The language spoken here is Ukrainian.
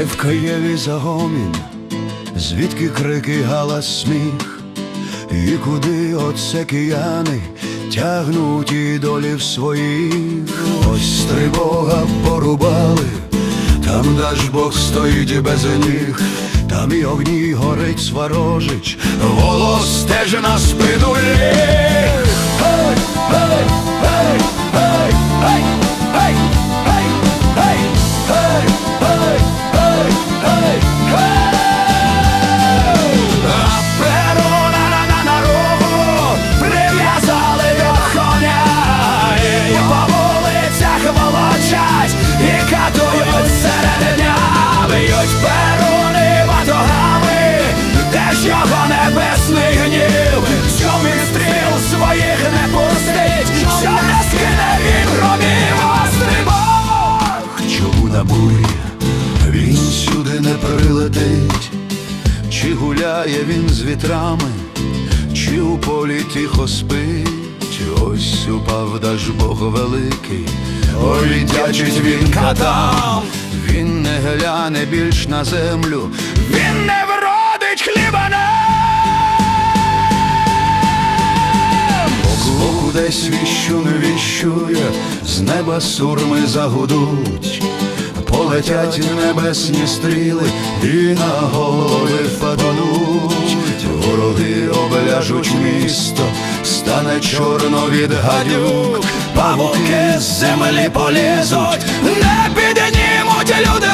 в Києві загомін, звідки крики, галас, сміх, і куди оце кияни тягнуть ідолів своїх, ось тривога порубали, там даж Бог стоїть без ніг, там і огні горить сварожич, голос теж на спину ліг. Гей, гей, не прилетить чи гуляє він з вітрами, чи у полі тихо спить, ось упав даж Бог великий, ой віддячить він катам, він не гляне більш на землю, він не вродить хліба нам. Збоку десь віщу не віщує, з неба сурми загудуть. Полетять небесні стріли і на голови впадуть, вороги обляжуть місто, стане чорно від гадюк, павуки з землі полізуть, не піднімуть люди